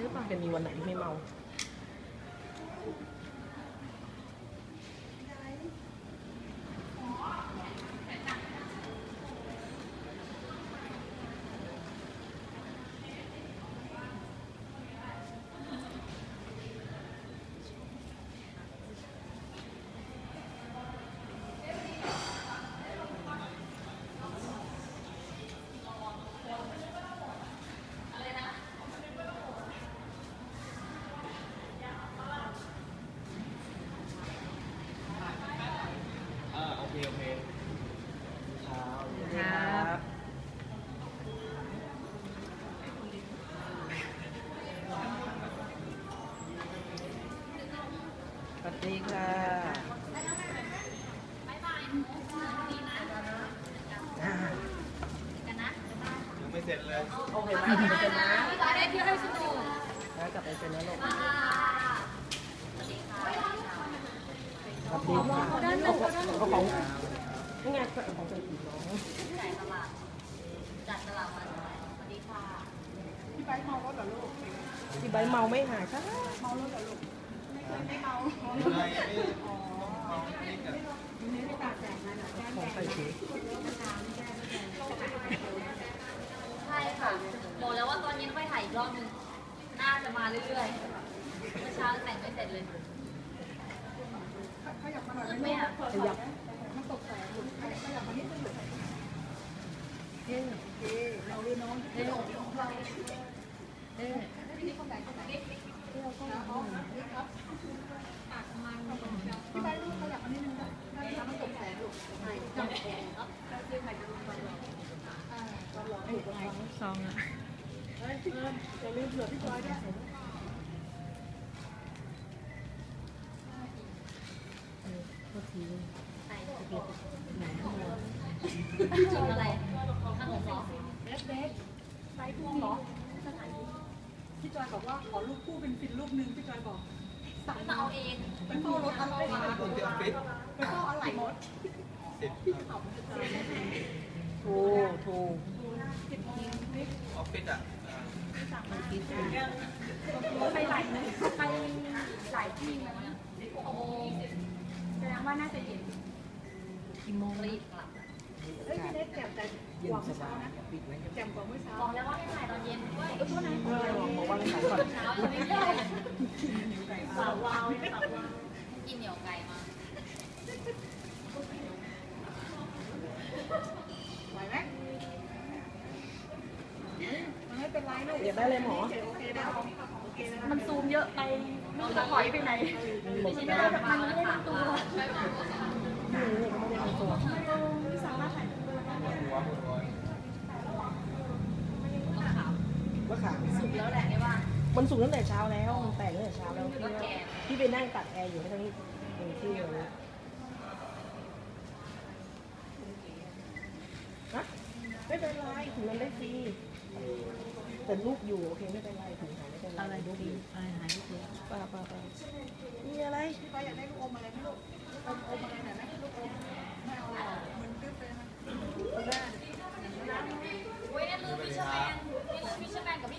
หรือเปล่าจะมีวันไหนที่ไม่เมา อ่าโอเค โอเคเช้า ครับ สวัส ดีค่ะอ่ายังไม่เสร็จเลย โอเคไหมกลับไปเซ็นนะได้เที่ยวให้สนุกแล้วกลับไปเซ็นนะลูกอ่าสวัสดีค่ะเอาด้านหนึ่งเอาของนี่ไงเอาของใส่ถุงน้องจ่ายตลาดจัดตลาดมาสวัสดีค่ะพี่ไบร์ทเมาไม่หายค่ะอะไรไม่เมาไม่กับของใส่ถุงใช่ค่ะบอกแล้วว่าตอนเย็นค่อยถ่ายอีกรอบนึงน่าจะมาเรื่อยๆเมื่อเช้าแต่งไม่เสร็จเลยไม่อะขยับ ซองอะใส่ชมอะไรขนมเหรอไปพวงเหรอพี่จอยบอกว่าขอรูปคู่เป็นฟินรูปหนึ่งพี่จอยบอกสั่งมาเอาเองไปเฝ้ารถอะไรมาต้นที่ออฟฟิศไปเฝ้าอะไรรถ ถูกถูกออฟฟิศอะไปหลายไปหลายที่แล้วนะแสดงว่าน่าจะเย็นกี่โมงรีบกลับเฮ้ยพี่เล็กแจ่มแต่เย็กว่าเมื่อเช้านะแจ่มกว่าเมื่อเช้าบอกแล้วว่าให้ถ่ายตอนเย็นด้วยเออโทษนะเออบอกว่าขายก่อนเช้ายังไม่ได้สาววาวสาววาวกินเหนียวไก่มา ไหวไหมมันไม่เป็นไรลูกอยากได้เลยหมอ โอเคได้โอเคนะมันซูมเยอะไปลูกจะถอยไปไหนหมดไม่แล้ได้วแบบมันไม่ได้ทั้งตัวนี่ก็ไม่ได้เอาตัวไม่สามารถถ่ายตัวได้หัวหัวต้องขาวว่าขาสุกแล้วแหละเนี่ยว่ามันสูงตั้งแต่เช้าแล้วมันแตกตั้งแต่เช้าแล้วพี่ก็แก่พี่ไปนั่งตัดแอร์อยู่ที่ตรงนี้ตรงที่เลย ฮะไม่เป็นไรถึงมันได้ฟรีแต่ลูกอยู่โอเคไม่เป็นไรถึงหายไม่เป็นไรอะไรลูกดีอยู่อะไรหายลูกเดียวป้าป้าป้ามีอะไรพี่ก็อยากได้ลูกอมอะไรไหมลูกอมอมอะไรไหน